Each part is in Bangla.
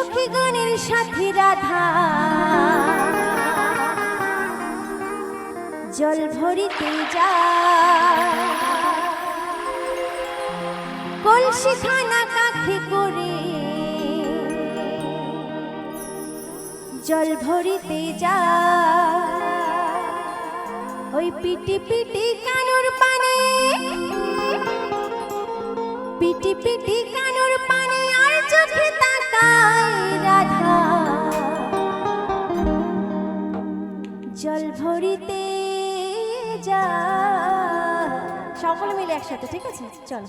সখীগণের সাথে রাধা। জল ভরিতে যা কলসি খানা কাখে করে। জল ভরিতে যা ওই পিটি পিটি কানুর পানে। পিটি পিটি কানুর সকলে মিলে একসাথে ঠিক আছে? চল।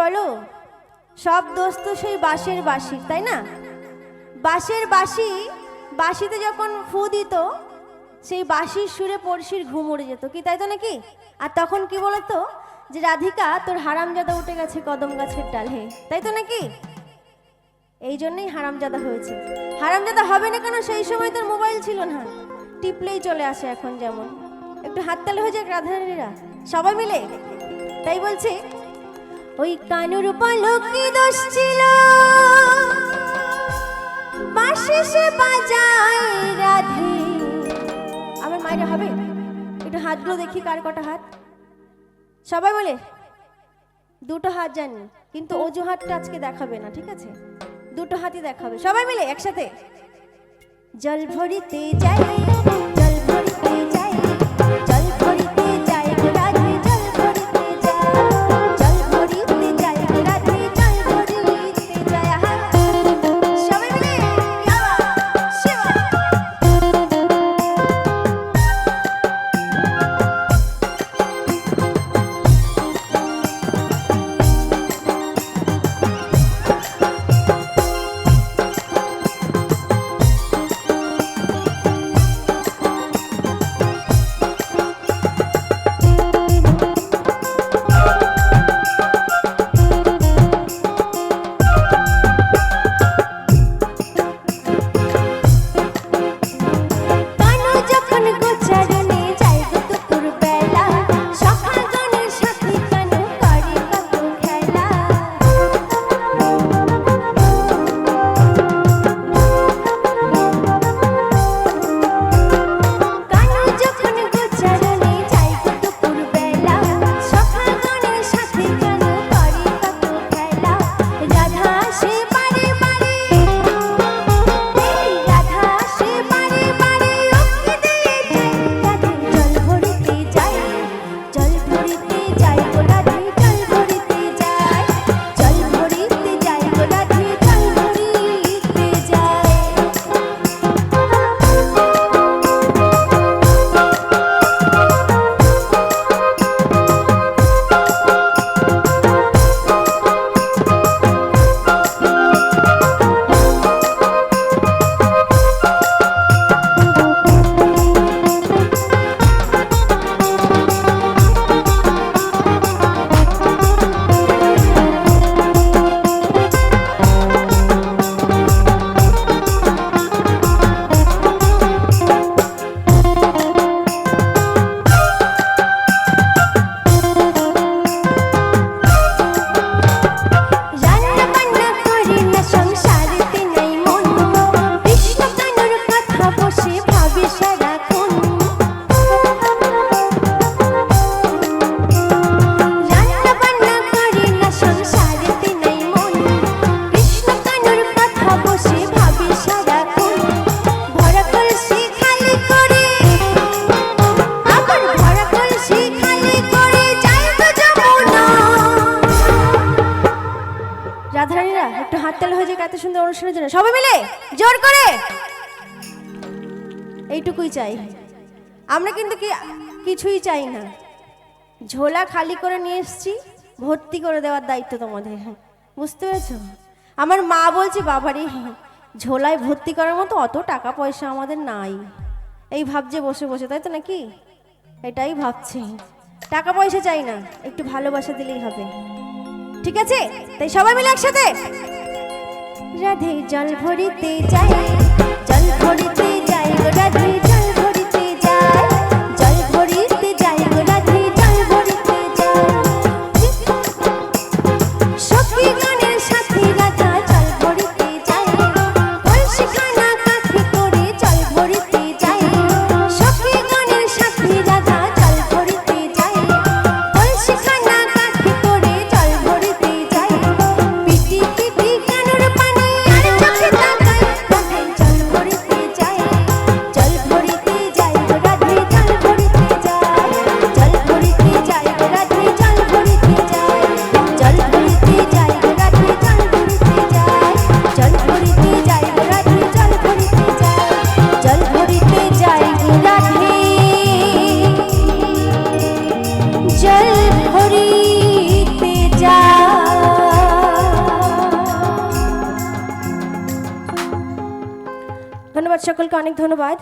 বলো, সব দোষ তো সেই বাঁশের বাঁশি তাই না? বাঁশের বাঁশি, বাঁশিতে যখন ফু দিত, সেই বাঁশির সুরে পড়শির ঘুম উড়ে যেত, কি তাই তো নাকি? আর তখন কি বলতো, যে রাধিকা, তোর হারামজাদা উঠে গেছে কদম গাছের ডালে, তাই তো নাকি? এই জন্যই হারামজাদা হয়েছে। হারামজাদা হবে না কেন? সেই সময় তোর মোবাইল ছিল না। টিপলেই চলে আসে এখন যেমন। একটু হাততালি হয়ে যাক, রাধারানীরা। সবাই মিলে? তাই বলছে ওই কানুর পলকি দোষ ছিল? বাঁশি সে বাজায় রাধে। আমার মায়েরা হবে? একটু হাতগুলো দেখি কার কটা হাত। সবাই বলে, দুটো হাত জানি, কিন্তু অজুহাতটা আজকে দেখাবে না, ঠিক আছে? দুটো হাতই দেখাবে। সবাই মিলে একসাথে। জল ভরিতে যাই অনুষ্ঠানের জন্য। সবাই মিলে জোর করে। এইটুকুই চাই। আমরা কিন্তু কি কিছুই চাই না। ঝোলা খালি করে নিয়ে এসেছি, ভর্তি করে দেওয়ার দায়িত্ব তোমাদের। বুঝতে পেরেছ? আমার মা বলছে, বাবারে, ঝোলায় ভর্তি করার মতো অত টাকা পয়সা আমাদের নাই। এই ভাবছে বসে বসে, তাই তো নাকি? এটাই ভাবছি। টাকা পয়সা চাই না, একটু ভালোবাসা দিলেই হবে। ঠিক আছে? তাই সবাই মিলে একসাথে রাধে জল ভরিতে যাই জল ভরিতে সকলকে অনেক ধন্যবাদ